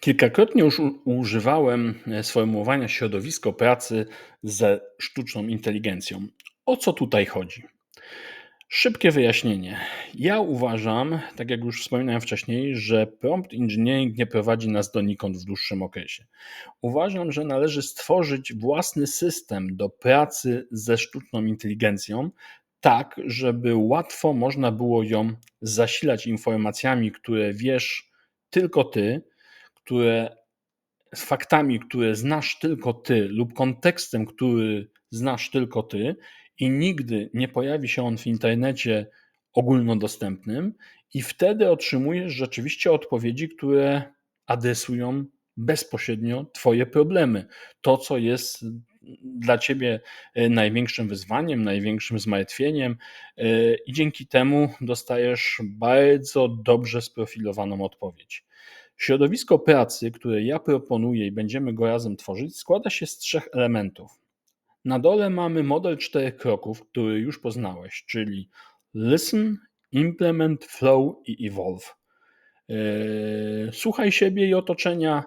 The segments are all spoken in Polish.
Kilkakrotnie już używałem e, sformułowania środowisko pracy ze sztuczną inteligencją. O co tutaj chodzi? Szybkie wyjaśnienie. Ja uważam, tak jak już wspominałem wcześniej, że prompt engineering nie prowadzi nas donikąd w dłuższym okresie. Uważam, że należy stworzyć własny system do pracy ze sztuczną inteligencją, tak żeby łatwo można było ją zasilać informacjami, które wiesz tylko ty, które z faktami, które znasz tylko ty, lub kontekstem, który znasz tylko ty, i nigdy nie pojawi się on w internecie ogólnodostępnym, i wtedy otrzymujesz rzeczywiście odpowiedzi, które adresują bezpośrednio Twoje problemy. To, co jest dla Ciebie e, największym wyzwaniem, największym zmartwieniem, e, i dzięki temu dostajesz bardzo dobrze sprofilowaną odpowiedź. Środowisko pracy, które ja proponuję i będziemy go razem tworzyć, składa się z trzech elementów. Na dole mamy model czterech kroków, który już poznałeś, czyli listen, implement, flow i evolve. Eee, słuchaj siebie i otoczenia,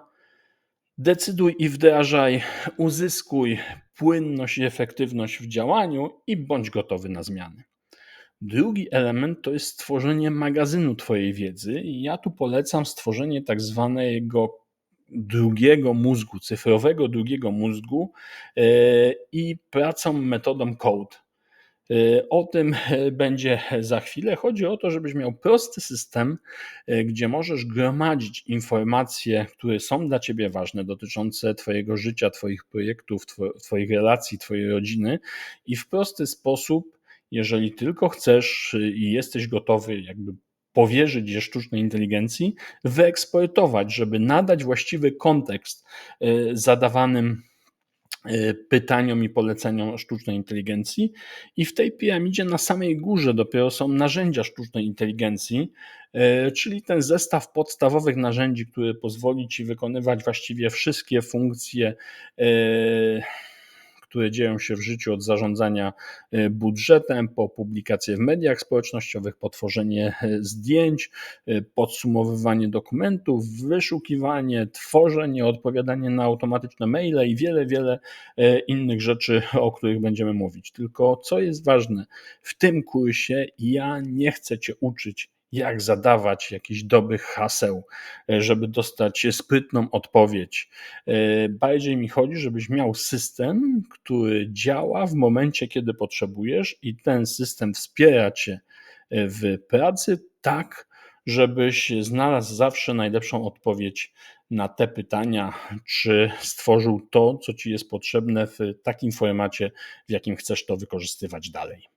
decyduj i wdrażaj, uzyskuj płynność i efektywność w działaniu i bądź gotowy na zmiany. Drugi element to jest stworzenie magazynu Twojej wiedzy. Ja tu polecam stworzenie tak zwanego drugiego mózgu, cyfrowego drugiego mózgu e, i pracą metodą code. E, o tym e, będzie za chwilę. Chodzi o to, żebyś miał prosty system, gdzie możesz gromadzić informacje, które są dla Ciebie ważne, dotyczące Twojego życia, Twoich projektów, Twoich relacji, Twojej rodziny i w prosty sposób jeżeli tylko chcesz y, i jesteś gotowy jakby powierzyć je sztucznej inteligencji, wyeksportować, żeby nadać właściwy kontekst y, zadawanym y, pytaniom i poleceniom sztucznej inteligencji. I w tej piramidzie na samej górze dopiero są narzędzia sztucznej inteligencji, czyli ten zestaw podstawowych narzędzi, który pozwoli ci wykonywać właściwie wszystkie funkcje które dzieją się w życiu od zarządzania e, budżetem, po publikację w mediach społecznościowych, po tworzenie e, zdjęć, e, podsumowywanie dokumentów, wyszukiwanie, tworzenie, odpowiadanie na automatyczne maile i wiele, wiele innych rzeczy, o których będziemy mówić. Tylko co jest ważne, w tym kursie ja nie chcę Cię uczyć jak zadawać jakiś dobrych haseł, e, żeby dostać sprytną odpowiedź. E, bardziej mi chodzi, żebyś miał system, który działa w momencie, kiedy potrzebujesz, i ten system wspiera cię e, w pracy tak, żebyś znalazł zawsze najlepszą odpowiedź na te pytania, czy stworzył to, co ci jest potrzebne w takim formacie, w jakim chcesz to wykorzystywać dalej.